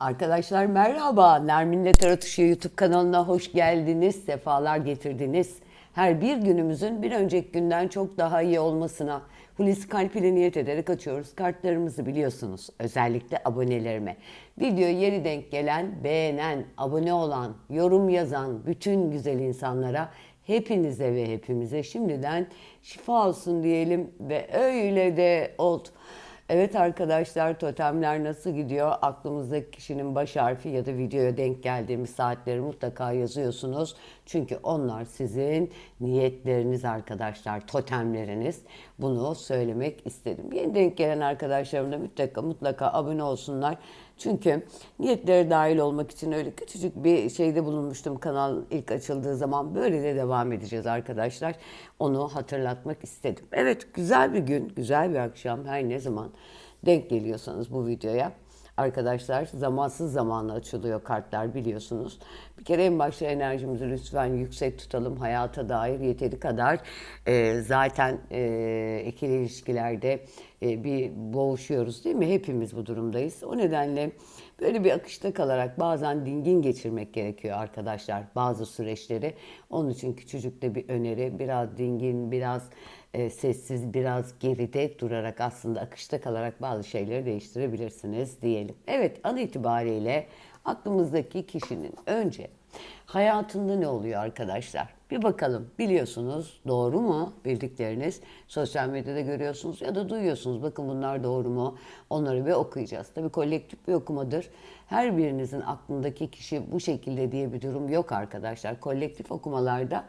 Arkadaşlar merhaba. Nermin'le Tarot YouTube kanalına hoş geldiniz. Sefalar getirdiniz. Her bir günümüzün bir önceki günden çok daha iyi olmasına Hulusi Kalp ile niyet ederek açıyoruz. Kartlarımızı biliyorsunuz. Özellikle abonelerime. Videoya yeri denk gelen, beğenen, abone olan, yorum yazan bütün güzel insanlara hepinize ve hepimize şimdiden şifa olsun diyelim ve öyle de oldu. Evet arkadaşlar totemler nasıl gidiyor? Aklımızdaki kişinin baş harfi ya da videoya denk geldiğimiz saatleri mutlaka yazıyorsunuz. Çünkü onlar sizin niyetleriniz arkadaşlar, totemleriniz. Bunu söylemek istedim. Yeni denk gelen arkadaşlarım da mutlaka mutlaka abone olsunlar. Çünkü niyetlere dahil olmak için öyle küçücük bir şeyde bulunmuştum kanal ilk açıldığı zaman. Böyle de devam edeceğiz arkadaşlar. Onu hatırlatmak istedim. Evet güzel bir gün, güzel bir akşam her ne zaman denk geliyorsanız bu videoya. Arkadaşlar zamansız zamanla açılıyor kartlar biliyorsunuz. Bir kere en başta enerjimizi lütfen yüksek tutalım. Hayata dair yeteri kadar e, zaten e, ikili ilişkilerde e, bir boğuşuyoruz değil mi? Hepimiz bu durumdayız. O nedenle böyle bir akışta kalarak bazen dingin geçirmek gerekiyor arkadaşlar bazı süreçleri. Onun için küçücük de bir öneri. Biraz dingin, biraz e, sessiz, biraz geride durarak aslında akışta kalarak bazı şeyleri değiştirebilirsiniz diyelim. Evet an itibariyle aklımızdaki kişinin önce hayatında ne oluyor arkadaşlar? Bir bakalım. Biliyorsunuz doğru mu bildikleriniz? Sosyal medyada görüyorsunuz ya da duyuyorsunuz. Bakın bunlar doğru mu? Onları bir okuyacağız. Tabii kolektif bir okumadır. Her birinizin aklındaki kişi bu şekilde diye bir durum yok arkadaşlar. Kolektif okumalarda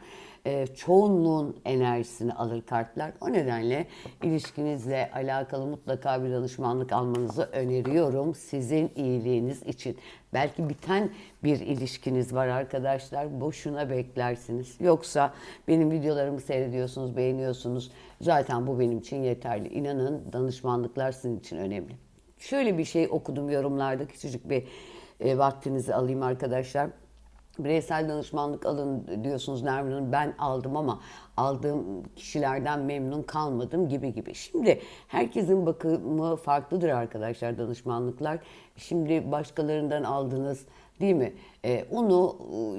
e, çoğunluğun enerjisini alır kartlar. O nedenle ilişkinizle alakalı mutlaka bir danışmanlık almanızı öneriyorum sizin iyiliğiniz için. Belki biten bir ilişkiniz var arkadaşlar. Boşuna beklersiniz. Yoksa benim videolarımı seyrediyorsunuz, beğeniyorsunuz. Zaten bu benim için yeterli. İnanın danışmanlıklar sizin için önemli. Şöyle bir şey okudum yorumlarda. Küçücük bir e, vaktinizi alayım arkadaşlar. Bireysel danışmanlık alın diyorsunuz Nermin Hanım. Ben aldım ama aldığım kişilerden memnun kalmadım gibi gibi. Şimdi herkesin bakımı farklıdır arkadaşlar danışmanlıklar. Şimdi başkalarından aldınız değil mi? Ee, onu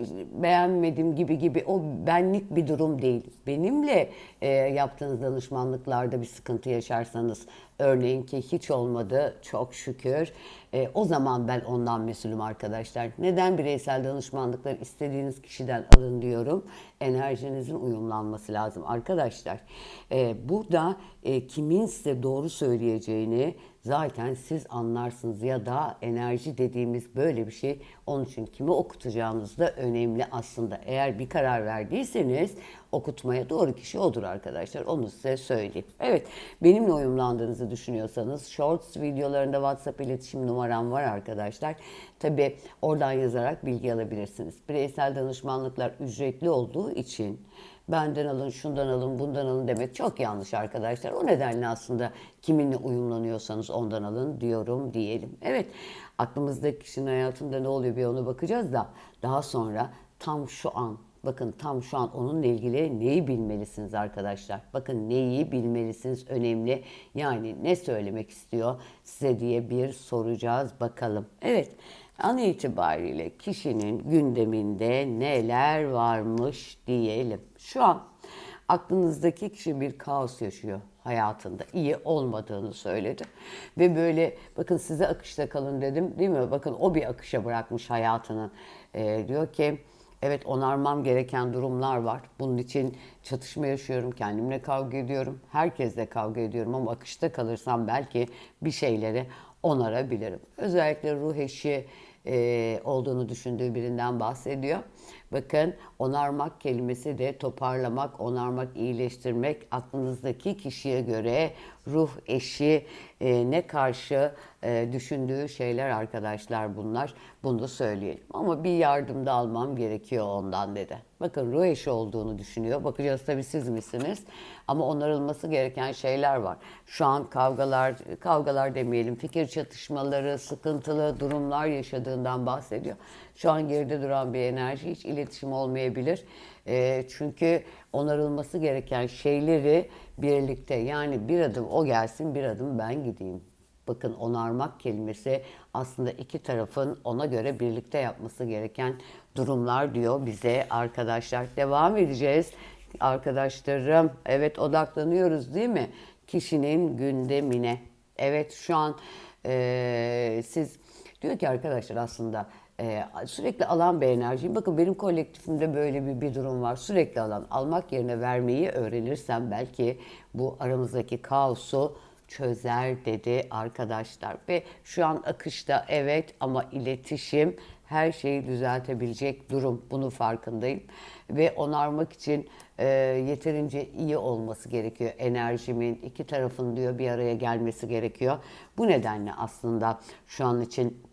e, beğenmedim gibi gibi o benlik bir durum değil. Benimle e, yaptığınız danışmanlıklarda bir sıkıntı yaşarsanız örneğin ki hiç olmadı çok şükür. E, o zaman ben ondan mesulüm arkadaşlar. Neden bireysel danışmanlıklar istediğiniz kişiden alın diyorum. Enerjinizin uyumlanması lazım arkadaşlar. E, burada e, kimin size doğru söyleyeceğini zaten siz anlarsınız ya da enerji dediğimiz böyle bir şey. Onun için kimi okutacağınız da önemli aslında. Eğer bir karar verdiyseniz okutmaya doğru kişi odur arkadaşlar. Onu size söyleyeyim. Evet benimle uyumlandığınızı düşünüyorsanız Shorts videolarında WhatsApp iletişim numaram var arkadaşlar. Tabi oradan yazarak bilgi alabilirsiniz. Bireysel danışmanlıklar ücretli olduğu için benden alın, şundan alın, bundan alın demek çok yanlış arkadaşlar. O nedenle aslında kiminle uyumlanıyorsanız ondan alın diyorum diyelim. Evet aklımızdaki kişinin hayatında ne oluyor bir ona bakacağız da daha sonra tam şu an Bakın tam şu an onunla ilgili neyi bilmelisiniz arkadaşlar? Bakın neyi bilmelisiniz önemli. Yani ne söylemek istiyor size diye bir soracağız bakalım. Evet an itibariyle kişinin gündeminde neler varmış diyelim. Şu an aklınızdaki kişi bir kaos yaşıyor hayatında iyi olmadığını söyledi. Ve böyle bakın size akışta kalın dedim değil mi? Bakın o bir akışa bırakmış hayatını. Ee, diyor ki Evet onarmam gereken durumlar var. Bunun için çatışma yaşıyorum, kendimle kavga ediyorum, herkesle kavga ediyorum ama akışta kalırsam belki bir şeyleri onarabilirim. Özellikle ruh eşi e, olduğunu düşündüğü birinden bahsediyor. Bakın onarmak kelimesi de toparlamak, onarmak, iyileştirmek aklınızdaki kişiye göre ruh eşi e, ne karşı e, düşündüğü şeyler arkadaşlar bunlar. Bunu söyleyelim. Ama bir yardım da almam gerekiyor ondan dedi. Bakın ruh eşi olduğunu düşünüyor. Bakacağız tabii siz misiniz? Ama onarılması gereken şeyler var. Şu an kavgalar, kavgalar demeyelim, fikir çatışmaları, sıkıntılı durumlar yaşadığından bahsediyor. Şu an geride duran bir enerji hiç iletişim olmayabilir. E, çünkü onarılması gereken şeyleri birlikte yani bir adım o gelsin bir adım ben gideyim Bakın onarmak kelimesi aslında iki tarafın ona göre birlikte yapması gereken durumlar diyor bize arkadaşlar. Devam edeceğiz. Arkadaşlarım evet odaklanıyoruz değil mi? Kişinin gündemine. Evet şu an eee, siz diyor ki arkadaşlar aslında eee, sürekli alan bir enerjiyim. Bakın benim kolektifimde böyle bir, bir durum var. Sürekli alan. Almak yerine vermeyi öğrenirsem belki bu aramızdaki kaosu çözer dedi arkadaşlar. Ve şu an akışta evet ama iletişim her şeyi düzeltebilecek durum. Bunun farkındayım. Ve onarmak için e, yeterince iyi olması gerekiyor. Enerjimin iki tarafın diyor bir araya gelmesi gerekiyor. Bu nedenle aslında şu an için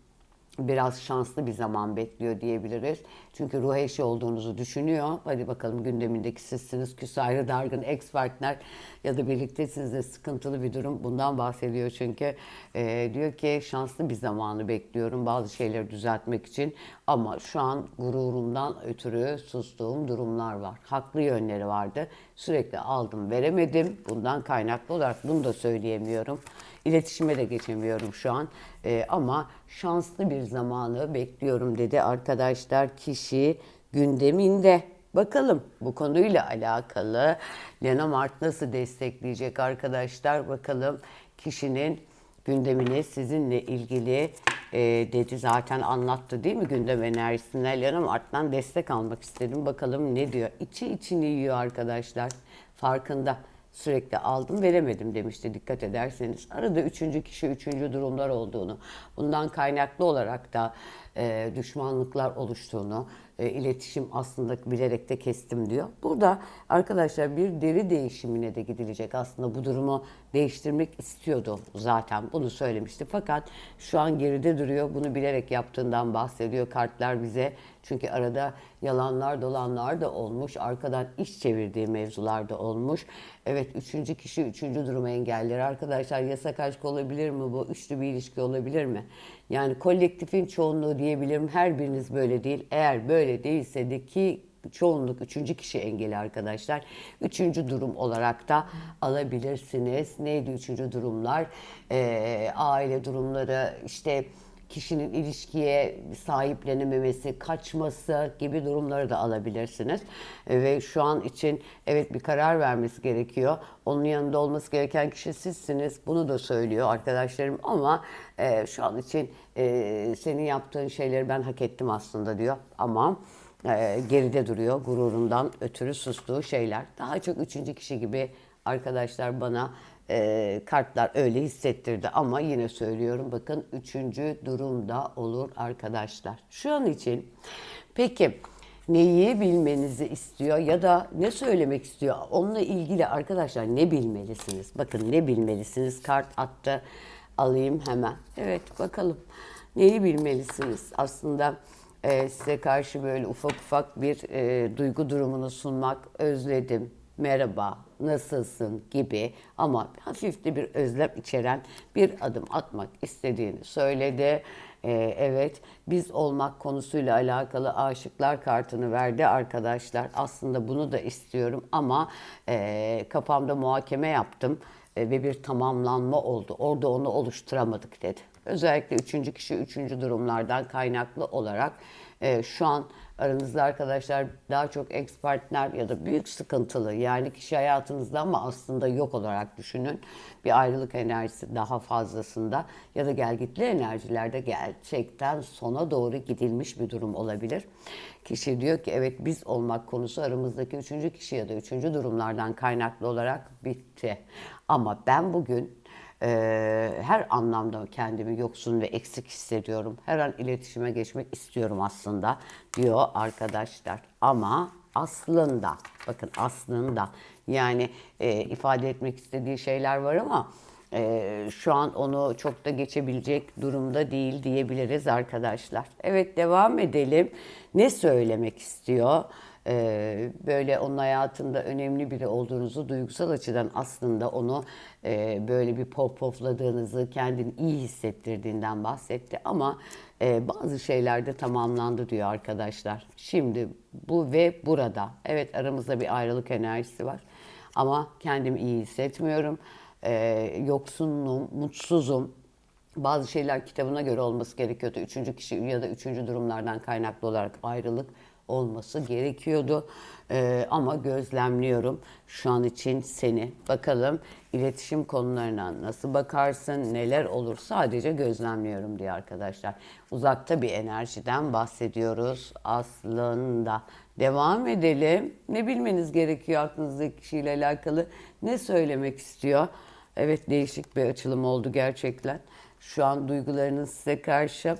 biraz şanslı bir zaman bekliyor diyebiliriz. Çünkü ruh eşi olduğunuzu düşünüyor. Hadi bakalım gündemindeki sizsiniz. Küs ayrı dargın ex partner ya da birlikte sizde sıkıntılı bir durum. Bundan bahsediyor çünkü. Ee, diyor ki şanslı bir zamanı bekliyorum bazı şeyleri düzeltmek için. Ama şu an gururumdan ötürü sustuğum durumlar var. Haklı yönleri vardı. Sürekli aldım veremedim. Bundan kaynaklı olarak bunu da söyleyemiyorum. İletişime de geçemiyorum şu an. Ee, ama şanslı bir zamanı bekliyorum dedi arkadaşlar kişi gündeminde. Bakalım bu konuyla alakalı Lena Mart nasıl destekleyecek arkadaşlar? Bakalım kişinin gündemini sizinle ilgili e, dedi zaten anlattı değil mi gündem enerjisine. Lena Mart'tan destek almak istedim. Bakalım ne diyor? İçi içini yiyor arkadaşlar. Farkında sürekli aldım veremedim demişti dikkat ederseniz. Arada üçüncü kişi üçüncü durumlar olduğunu, bundan kaynaklı olarak da e, düşmanlıklar oluştuğunu, e, iletişim aslında bilerek de kestim diyor. Burada arkadaşlar bir deri değişimine de gidilecek. Aslında bu durumu değiştirmek istiyordu zaten bunu söylemişti. Fakat şu an geride duruyor. Bunu bilerek yaptığından bahsediyor kartlar bize. Çünkü arada yalanlar dolanlar da olmuş. Arkadan iş çevirdiği mevzular da olmuş. Evet üçüncü kişi üçüncü durumu engeller. Arkadaşlar yasak aşk olabilir mi bu? Üçlü bir ilişki olabilir mi? Yani kolektifin çoğunluğu diyebilirim. Her biriniz böyle değil. Eğer böyle değilse de ki çoğunluk üçüncü kişi engeli arkadaşlar. Üçüncü durum olarak da alabilirsiniz. Neydi üçüncü durumlar? Ee, aile durumları işte kişinin ilişkiye sahiplenememesi, kaçması gibi durumları da alabilirsiniz. E, Ve şu an için evet bir karar vermesi gerekiyor. Onun yanında olması gereken kişi sizsiniz. Bunu da söylüyor arkadaşlarım ama e, şu an için e, senin yaptığın şeyleri ben hak ettim aslında diyor. Ama e, geride duruyor gururundan ötürü sustuğu şeyler. Daha çok üçüncü kişi gibi arkadaşlar bana e, kartlar öyle hissettirdi ama yine söylüyorum bakın üçüncü durumda olur arkadaşlar. Şu an için peki neyi bilmenizi istiyor ya da ne söylemek istiyor onunla ilgili arkadaşlar ne bilmelisiniz? Bakın ne bilmelisiniz kart attı alayım hemen. Evet bakalım neyi bilmelisiniz? Aslında e, size karşı böyle ufak ufak bir e, duygu durumunu sunmak özledim merhaba, nasılsın gibi ama hafif de bir özlem içeren bir adım atmak istediğini söyledi. Ee, evet, biz olmak konusuyla alakalı aşıklar kartını verdi arkadaşlar. Aslında bunu da istiyorum ama e, kafamda muhakeme yaptım e, ve bir tamamlanma oldu. Orada onu oluşturamadık dedi. Özellikle üçüncü kişi üçüncü durumlardan kaynaklı olarak e, şu an aranızda arkadaşlar daha çok ex partner ya da büyük sıkıntılı yani kişi hayatınızda ama aslında yok olarak düşünün. Bir ayrılık enerjisi daha fazlasında ya da gelgitli enerjilerde gerçekten sona doğru gidilmiş bir durum olabilir. Kişi diyor ki evet biz olmak konusu aramızdaki üçüncü kişi ya da üçüncü durumlardan kaynaklı olarak bitti. Ama ben bugün ee, her anlamda kendimi yoksun ve eksik hissediyorum. Her an iletişime geçmek istiyorum aslında diyor arkadaşlar. Ama aslında bakın aslında yani e, ifade etmek istediği şeyler var ama e, şu an onu çok da geçebilecek durumda değil diyebiliriz arkadaşlar. Evet devam edelim. Ne söylemek istiyor? Ee, böyle onun hayatında önemli biri olduğunuzu duygusal açıdan aslında onu e, böyle bir pop popladığınızı kendini iyi hissettirdiğinden bahsetti ama e, bazı şeyler de tamamlandı diyor arkadaşlar. Şimdi bu ve burada evet aramızda bir ayrılık enerjisi var ama kendimi iyi hissetmiyorum. Ee, yoksunluğum, mutsuzum bazı şeyler kitabına göre olması gerekiyordu. Üçüncü kişi ya da üçüncü durumlardan kaynaklı olarak ayrılık olması gerekiyordu. Ee, ama gözlemliyorum şu an için seni. Bakalım iletişim konularına nasıl bakarsın, neler olur sadece gözlemliyorum diye arkadaşlar. Uzakta bir enerjiden bahsediyoruz aslında. Devam edelim. Ne bilmeniz gerekiyor aklınızdaki kişiyle alakalı? Ne söylemek istiyor? Evet değişik bir açılım oldu gerçekten. Şu an duygularınız size karşı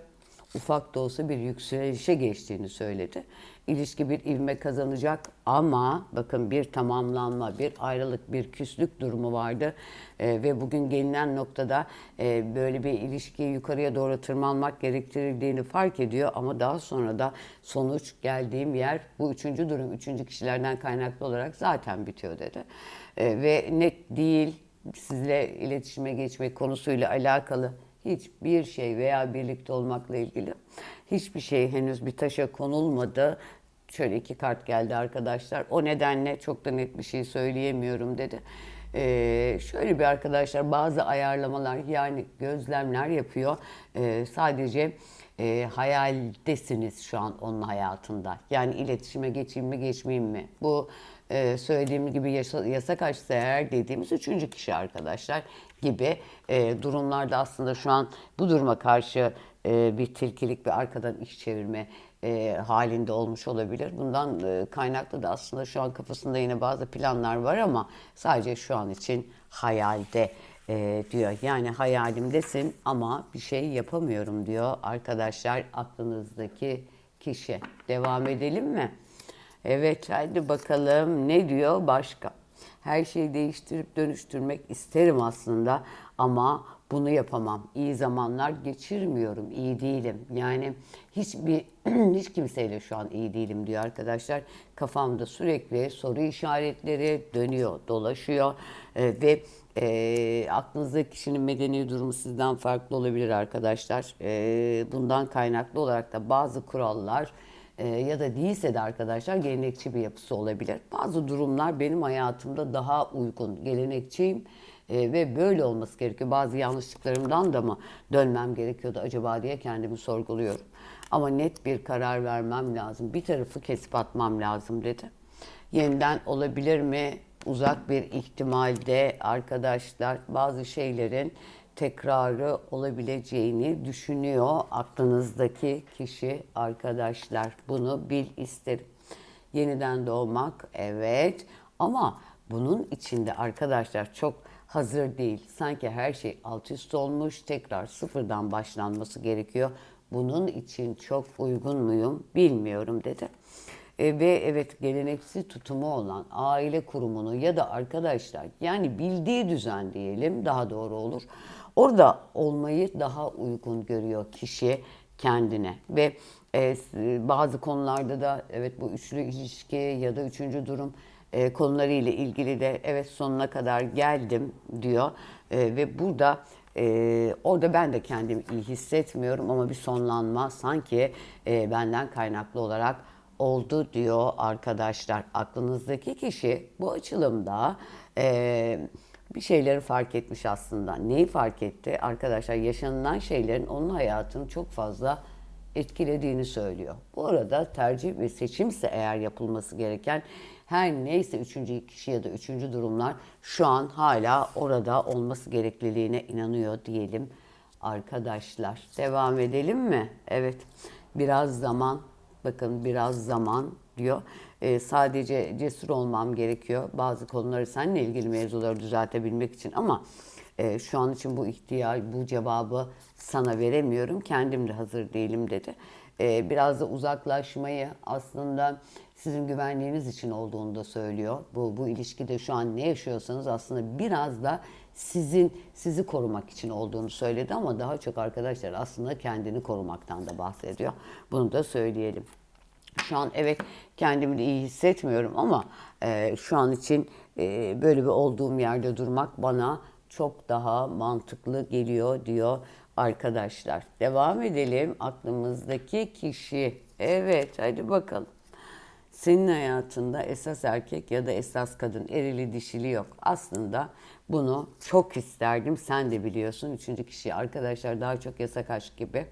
ufak da olsa bir yükselişe geçtiğini söyledi. İlişki bir ivme kazanacak ama bakın bir tamamlanma, bir ayrılık, bir küslük durumu vardı. Ee, ve bugün gelinen noktada e, böyle bir ilişkiyi yukarıya doğru tırmanmak gerektirildiğini fark ediyor. Ama daha sonra da sonuç geldiğim yer bu üçüncü durum, üçüncü kişilerden kaynaklı olarak zaten bitiyor dedi. Ee, ve net değil, sizle iletişime geçmek konusuyla alakalı hiçbir şey veya birlikte olmakla ilgili hiçbir şey henüz bir taşa konulmadı. Şöyle iki kart geldi arkadaşlar. O nedenle çok da net bir şey söyleyemiyorum dedi. Ee, şöyle bir arkadaşlar bazı ayarlamalar yani gözlemler yapıyor. Ee, sadece e, hayaldesiniz şu an onun hayatında. Yani iletişime geçeyim mi geçmeyeyim mi? Bu e, söylediğim gibi yasa, yasak açsa eğer dediğimiz üçüncü kişi arkadaşlar gibi e, durumlarda aslında şu an bu duruma karşı e, bir tilkilik bir arkadan iş çevirme e, halinde olmuş olabilir. Bundan e, kaynaklı da aslında şu an kafasında yine bazı planlar var ama sadece şu an için hayalde e, diyor. Yani hayalimdesin ama bir şey yapamıyorum diyor arkadaşlar aklınızdaki kişi. Devam edelim mi? Evet hadi bakalım ne diyor başka? Her şeyi değiştirip dönüştürmek isterim aslında ama bunu yapamam. İyi zamanlar geçirmiyorum, iyi değilim. Yani hiçbir hiç kimseyle şu an iyi değilim diyor arkadaşlar. Kafamda sürekli soru işaretleri dönüyor, dolaşıyor Ee, ve e, aklınızdaki kişinin medeni durumu sizden farklı olabilir arkadaşlar. Ee, bundan kaynaklı olarak da bazı kurallar e, ya da değilse de arkadaşlar gelenekçi bir yapısı olabilir. Bazı durumlar benim hayatımda daha uygun. Gelenekçiyim e, ve böyle olması gerekiyor. Bazı yanlışlıklarımdan da mı dönmem gerekiyordu acaba diye kendimi sorguluyorum. Ama net bir karar vermem lazım. Bir tarafı kesip atmam lazım dedi. Yeniden olabilir mi? Uzak bir ihtimalde arkadaşlar bazı şeylerin tekrarı olabileceğini düşünüyor aklınızdaki kişi arkadaşlar. Bunu bil isterim. Yeniden doğmak evet ama bunun içinde arkadaşlar çok hazır değil. Sanki her şey alt üst olmuş, tekrar sıfırdan başlanması gerekiyor. Bunun için çok uygun muyum bilmiyorum dedi. E, ve evet geleneksel tutumu olan aile kurumunu ya da arkadaşlar yani bildiği düzen diyelim daha doğru olur. Orada olmayı daha uygun görüyor kişi kendine ve e, bazı konularda da evet bu üçlü ilişki ya da üçüncü durum e, konularıyla ilgili de evet sonuna kadar geldim diyor E, ve burada e, orada ben de kendimi iyi hissetmiyorum ama bir sonlanma sanki e, benden kaynaklı olarak oldu diyor arkadaşlar. Aklınızdaki kişi bu açılımda e, bir şeyleri fark etmiş aslında. Neyi fark etti? Arkadaşlar yaşanılan şeylerin onun hayatını çok fazla etkilediğini söylüyor. Bu arada tercih ve seçimse eğer yapılması gereken her neyse üçüncü kişi ya da üçüncü durumlar şu an hala orada olması gerekliliğine inanıyor diyelim arkadaşlar. Devam edelim mi? Evet. Biraz zaman bakın biraz zaman diyor. Ee, sadece cesur olmam gerekiyor. Bazı konuları seninle ilgili mevzuları düzeltebilmek için ama e, şu an için bu ihtiyaç, bu cevabı sana veremiyorum. Kendim de hazır değilim dedi. Ee, biraz da uzaklaşmayı aslında sizin güvenliğiniz için olduğunu da söylüyor. Bu, bu ilişkide şu an ne yaşıyorsanız aslında biraz da sizin sizi korumak için olduğunu söyledi ama daha çok arkadaşlar aslında kendini korumaktan da bahsediyor. Bunu da söyleyelim. Şu an evet kendimi iyi hissetmiyorum ama e, şu an için e, böyle bir olduğum yerde durmak bana çok daha mantıklı geliyor diyor arkadaşlar. Devam edelim aklımızdaki kişi. Evet hadi bakalım. Senin hayatında esas erkek ya da esas kadın, erili dişili yok. Aslında bunu çok isterdim. Sen de biliyorsun. Üçüncü kişi arkadaşlar daha çok yasak aşk gibi.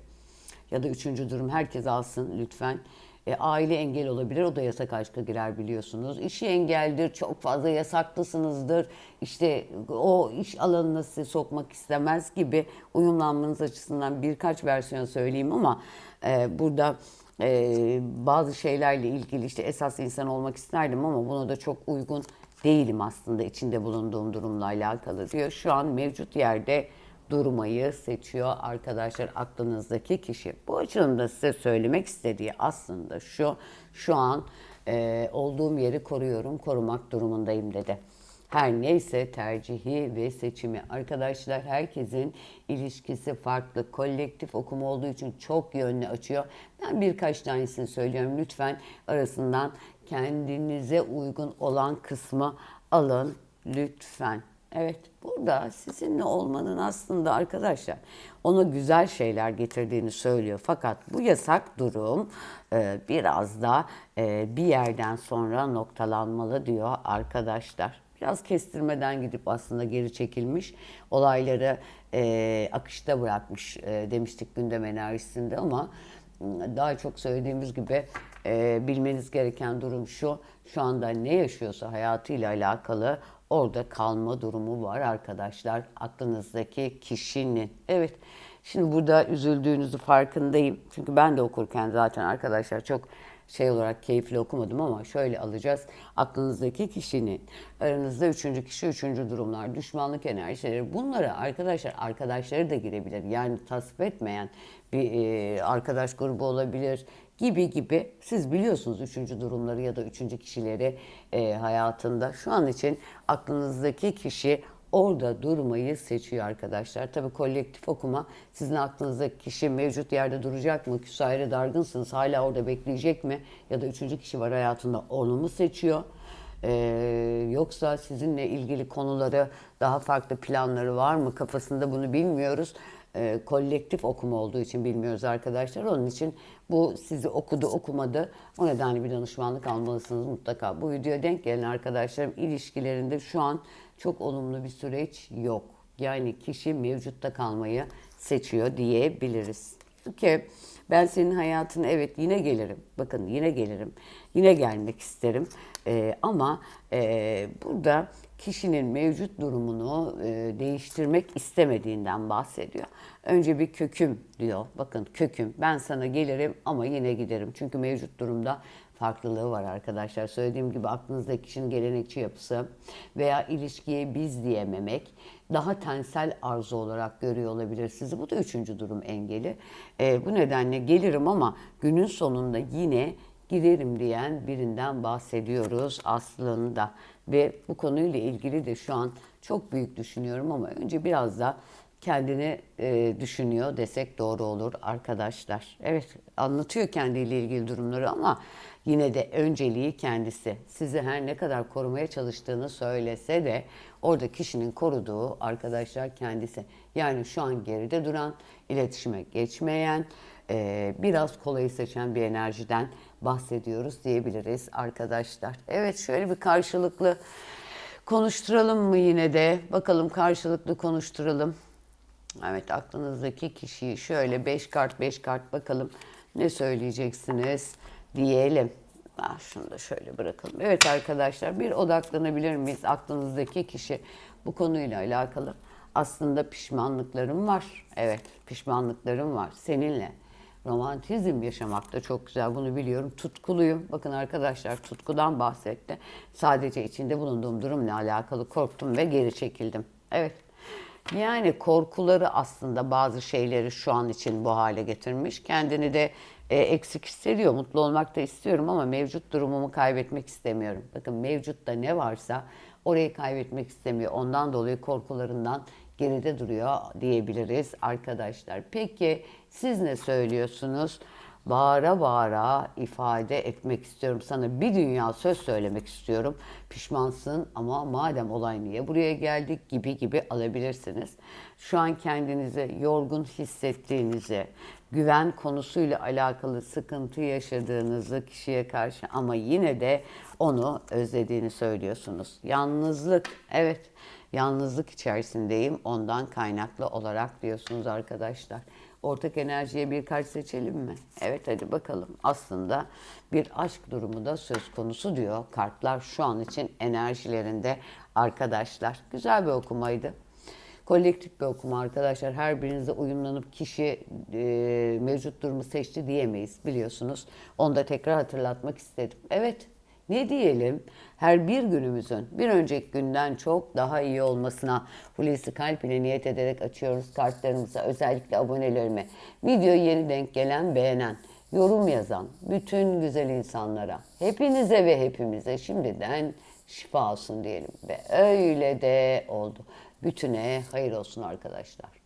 Ya da üçüncü durum herkes alsın lütfen. E, aile engel olabilir. O da yasak aşka girer biliyorsunuz. İşi engeldir. Çok fazla yasaklısınızdır. İşte o iş alanına sizi sokmak istemez gibi uyumlanmanız açısından birkaç versiyon söyleyeyim ama e, burada e, bazı şeylerle ilgili işte esas insan olmak isterdim ama buna da çok uygun değilim aslında içinde bulunduğum durumla alakalı diyor. Şu an mevcut yerde durmayı seçiyor arkadaşlar aklınızdaki kişi. Bu açılımda size söylemek istediği aslında şu, şu an e, olduğum yeri koruyorum, korumak durumundayım dedi. Her neyse tercihi ve seçimi. Arkadaşlar herkesin ilişkisi farklı. Kolektif okuma olduğu için çok yönlü açıyor. Ben birkaç tanesini söylüyorum. Lütfen arasından kendinize uygun olan kısmı alın lütfen. Evet burada sizinle olmanın aslında arkadaşlar ona güzel şeyler getirdiğini söylüyor. Fakat bu yasak durum e, biraz da e, bir yerden sonra noktalanmalı diyor arkadaşlar. Biraz kestirmeden gidip aslında geri çekilmiş olayları e, akışta bırakmış demiştik gündem enerjisinde ama daha çok söylediğimiz gibi bilmeniz gereken durum şu. Şu anda ne yaşıyorsa hayatıyla alakalı orada kalma durumu var arkadaşlar. Aklınızdaki kişinin. Evet. Şimdi burada üzüldüğünüzü farkındayım. Çünkü ben de okurken zaten arkadaşlar çok şey olarak keyifli okumadım ama şöyle alacağız. Aklınızdaki kişinin, aranızda üçüncü kişi, üçüncü durumlar, düşmanlık enerjileri bunlara arkadaşlar, arkadaşları da girebilir. Yani tasvip etmeyen bir e, arkadaş grubu olabilir gibi gibi. Siz biliyorsunuz üçüncü durumları ya da üçüncü kişileri e, hayatında. Şu an için aklınızdaki kişi orada durmayı seçiyor arkadaşlar. Tabii kolektif okuma sizin aklınızdaki kişi mevcut yerde duracak mı? Küsaire dargınsınız hala orada bekleyecek mi? Ya da üçüncü kişi var hayatında onu mu seçiyor? Ee, yoksa sizinle ilgili konuları daha farklı planları var mı kafasında bunu bilmiyoruz. Ee, kolektif okuma olduğu için bilmiyoruz arkadaşlar. Onun için bu sizi okudu okumadı. O nedenle bir danışmanlık almalısınız mutlaka. Bu videoya denk gelen arkadaşlarım ilişkilerinde şu an çok olumlu bir süreç yok. Yani kişi mevcutta kalmayı seçiyor diyebiliriz. Ki ben senin hayatına evet yine gelirim. Bakın yine gelirim. Yine gelmek isterim. Ee, ama e, burada kişinin mevcut durumunu e, değiştirmek istemediğinden bahsediyor. Önce bir köküm diyor. Bakın köküm ben sana gelirim ama yine giderim. Çünkü mevcut durumda farklılığı var arkadaşlar. Söylediğim gibi aklınızdaki kişinin gelenekçi yapısı veya ilişkiye biz diyememek daha tensel arzu olarak görüyor olabilir sizi. Bu da üçüncü durum engeli. E, bu nedenle gelirim ama günün sonunda yine giderim diyen birinden bahsediyoruz aslında. Ve bu konuyla ilgili de şu an çok büyük düşünüyorum ama önce biraz da kendini e, düşünüyor desek doğru olur arkadaşlar. Evet anlatıyor kendiyle ilgili durumları ama yine de önceliği kendisi. Sizi her ne kadar korumaya çalıştığını söylese de orada kişinin koruduğu arkadaşlar kendisi. Yani şu an geride duran, iletişime geçmeyen, e, biraz kolayı seçen bir enerjiden bahsediyoruz diyebiliriz arkadaşlar. Evet şöyle bir karşılıklı konuşturalım mı yine de? Bakalım karşılıklı konuşturalım. Evet aklınızdaki kişiyi şöyle 5 kart 5 kart bakalım ne söyleyeceksiniz diyelim. Ah, şunu da şöyle bırakalım. Evet arkadaşlar bir odaklanabilir miyiz? Aklınızdaki kişi bu konuyla alakalı. Aslında pişmanlıklarım var. Evet pişmanlıklarım var seninle. Romantizm yaşamak da çok güzel bunu biliyorum. Tutkuluyum. Bakın arkadaşlar tutkudan bahsetti. Sadece içinde bulunduğum durumla alakalı korktum ve geri çekildim. Evet yani korkuları aslında bazı şeyleri şu an için bu hale getirmiş. Kendini de e, eksik hissediyor. Mutlu olmak da istiyorum ama mevcut durumumu kaybetmek istemiyorum. Bakın mevcutta ne varsa orayı kaybetmek istemiyor. Ondan dolayı korkularından geride duruyor diyebiliriz arkadaşlar. Peki siz ne söylüyorsunuz? Bağıra bağıra ifade etmek istiyorum. Sana bir dünya söz söylemek istiyorum. Pişmansın ama madem olay niye buraya geldik gibi gibi alabilirsiniz. Şu an kendinizi yorgun hissettiğinizi, güven konusuyla alakalı sıkıntı yaşadığınızı kişiye karşı ama yine de onu özlediğini söylüyorsunuz. Yalnızlık, evet yalnızlık içerisindeyim ondan kaynaklı olarak diyorsunuz arkadaşlar. Ortak enerjiye bir kart seçelim mi? Evet hadi bakalım. Aslında bir aşk durumu da söz konusu diyor kartlar şu an için enerjilerinde arkadaşlar. Güzel bir okumaydı. Kolektif bir okuma arkadaşlar. Her birinize uyumlanıp kişi e, mevcut durumu seçti diyemeyiz biliyorsunuz. Onu da tekrar hatırlatmak istedim. Evet ne diyelim? Her bir günümüzün bir önceki günden çok daha iyi olmasına Hulusi Kalp ile niyet ederek açıyoruz kartlarımızı. Özellikle abonelerime. Videoyu yeni denk gelen, beğenen, yorum yazan bütün güzel insanlara, hepinize ve hepimize şimdiden şifa olsun diyelim. Ve öyle de oldu. Bütüne hayır olsun arkadaşlar.